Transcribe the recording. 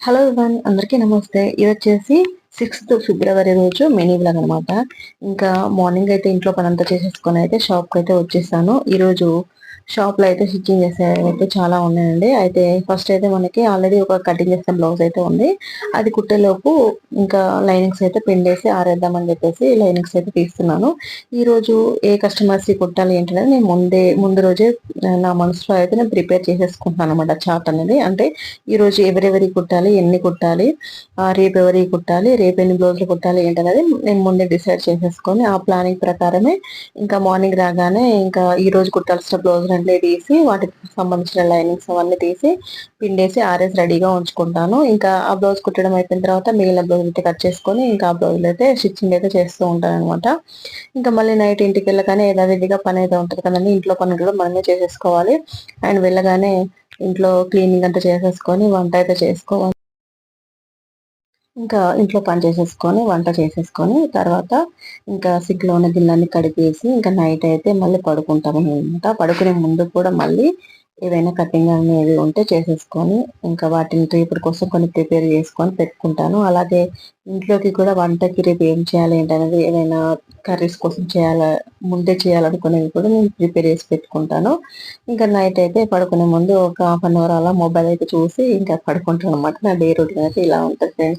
Hello one అందరికీ నమస్తే. ఇది వచ్చేసి సిక్స్త్ ఫిబ్రవరి రోజు మినీ బ్లాగ్ అనమాట ఇంకా మార్నింగ్ అయితే ఇంట్లో పనంతా చేసేసుకొని అయితే షాప్కి అయితే వచ్చేసాను ఈరోజు షాప్లో అయితే స్టిచ్చింగ్ చేసేవైతే అయితే చాలా ఉన్నాయండి. అయితే ఫస్ట్ అయితే మనకి ఆల్రెడీ ఒక కటింగ్ చేసిన బ్లౌజ్ అయితే ఉంది. అది కుట్టేలోపు ఇంకా లైనింగ్స్ అయితే పిండేసి ఆరేద్దామని చెప్పేసి లైనింగ్స్ అయితే తీస్తున్నాను. ఈ రోజు ఏ కస్టమర్స్ కుట్టాలి ఏంటనేది నేను ముందే ముందు రోజే నా మనసులో అయితే నేను ప్రిపేర్ చేసేసుకుంటున్నాను అనమాట చార్ట్ అనేది. అంటే ఈ రోజు ఎవరెవరి కుట్టాలి ఎన్ని కుట్టాలి రేపు ఎవరి కుట్టాలి రేపు ఎన్ని బ్లౌజులు కుట్టాలి ఏంటనేది నేను ముందే డిసైడ్ చేసేసుకొని ఆ ప్లానింగ్ ప్రకారమే ఇంకా మార్నింగ్ రాగానే ఇంకా ఈ రోజు కుట్టాల్సిన బ్లౌజ్ రెండే తీసి వాటికి సంబంధించిన లైనింగ్స్ అవన్నీ తీసి పిండేసి ఆరేసి రెడీగా ఉంచుకుంటాను. ఇంకా ఆ బ్లౌజ్ కుట్టడం అయిపోయిన తర్వాత మిగిలిన బ్లౌజ్ అయితే కట్ చేసుకొని ఇంకా ఆ బ్లౌజ్ అయితే స్టిచ్చింగ్ అయితే చేస్తూ ఉంటాను అనమాట ఇంకా మళ్ళీ నైట్ ఇంటికి వెళ్ళగానే యథావిధిగా పని అయితే ఉంటుంది కదండి. ఇంట్లో పని కూడా మనమే చేసేసుకోవాలి. అండ్ వెళ్ళగానే ఇంట్లో క్లీనింగ్ అంతా చేసేసుకొని వంట అయితే చేసుకోవాలి ఇంకా ఇంట్లో పని చేసేసుకొని వంట చేసేసుకొని తర్వాత ఇంకా సిగ్గులో ఉన్న గిన్నెలన్నీ కడిపేసి ఇంకా నైట్ అయితే మళ్ళీ పడుకుంటాము అనమాట పడుకునే ముందు కూడా మళ్ళీ ఏవైనా కటింగ్ అనేవి ఉంటే చేసేసుకొని ఇంకా వాటిని రేపటి కోసం కొన్ని ప్రిపేర్ చేసుకొని పెట్టుకుంటాను. అలాగే ఇంట్లోకి కూడా వంటకి రేపు ఏం చేయాలి ఏంటనేది ఏదైనా కర్రీస్ కోసం చేయాలా ముందే చేయాలనుకునేవి కూడా నేను ప్రిపేర్ చేసి పెట్టుకుంటాను. ఇంకా నైట్ అయితే పడుకునే ముందు ఒక హాఫ్ అన్ అవర్ అలా మొబైల్ అయితే చూసి ఇంకా పడుకుంటాను అనమాట నా డే రొటీన్ అయితే ఇలా ఉంటుంది ఫ్రెండ్స్.